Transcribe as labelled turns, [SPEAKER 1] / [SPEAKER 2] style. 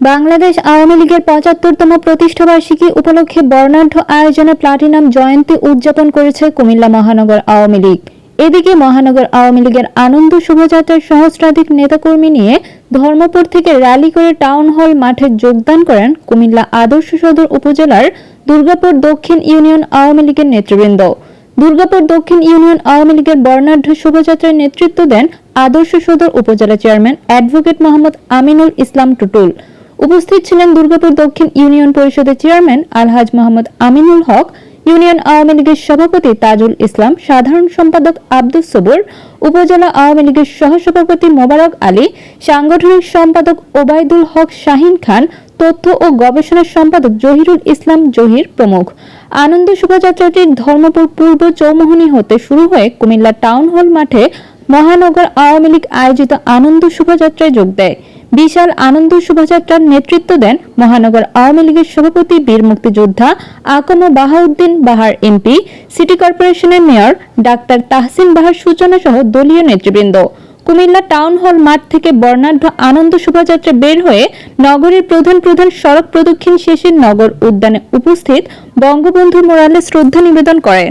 [SPEAKER 1] বাংলাদেশ আওয়ামী লীগের পঁচাত্তরতম প্রতিষ্ঠাবার্ষিকী উপলক্ষে বর্ণাঢ্য আয়োজনে প্লাটিনাম জয়ন্তী উদযাপন করেছে কুমিল্লা মহানগর আওয়ামী লীগ। এদিকে মহানগর আওয়ামী লীগের আনন্দ শোভাযাত্রার সহস্রাধিক নেতাকর্মী নিয়ে ধর্মপুর থেকে র্যালি করে টাউন হল মাঠে যোগদান করেন কুমিল্লা আদর্শ সদর উপজেলার দুর্গাপুর দক্ষিণ ইউনিয়ন আওয়ামী লীগের নেতৃবৃন্দ। দুর্গাপুর দক্ষিণ ইউনিয়ন আওয়ামী লীগের বর্ণাঢ্য শোভাযাত্রার নেতৃত্ব দেন আদর্শ সদর উপজেলা চেয়ারম্যান অ্যাডভোকেট মোহাম্মদ আমিনুল ইসলাম টুটুল। উপস্থিত ছিলেন দুর্গাপুর দক্ষিণ ইউনিয়ন পরিষদের চেয়ারম্যান আলহাজ মোহাম্মদ আমিনুল হক, ইউনিয়ন আওয়ামী লীগের সভাপতি তাজুল ইসলাম, সাধারণ সম্পাদক আব্দুস সবুর, উপজেলা আওয়ামী লীগের সহসভাপতি মোবারক আলী, সাংগঠনিক সম্পাদক ওবায়দুল হক শাহিন খান, তথ্য ও গবেষণা সম্পাদক জহিরুল ইসলাম জহির প্রমুখ। আনন্দ শোভাযাত্রাটির ধর্মপুর পূর্ব চৌমোহনী হতে শুরু হয়ে কুমিল্লা টাউন হল মাঠে মহানগর আওয়ামী লীগ আয়োজিত আনন্দ শোভাযাত্রায় যোগ দেয়। বিশাল আনন্দ শোভাযাত্রার নেতৃত্ব দেন মহানগর আওয়ামী লীগের সভাপতি বীর মুক্তিযোদ্ধা আকম বাহাউদ্দিন বাহার এমপি, সিটি কর্পোরেশনের মেয়র ডাক্তার তাহসিন বাহার সূচনা সহ দলীয় নেতৃবৃন্দ। কুমিল্লা টাউন হল মাঠ থেকে বর্ণাঢ্য আনন্দ শোভাযাত্রা বের হয়ে নগরীর প্রধান প্রধান সড়ক প্রদক্ষিণ শেষে নগর উদ্যানে উপস্থিত বঙ্গবন্ধু মোরালে শ্রদ্ধা নিবেদন করেন।